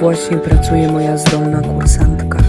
Właśnie pracuje moja zdolna kursantka.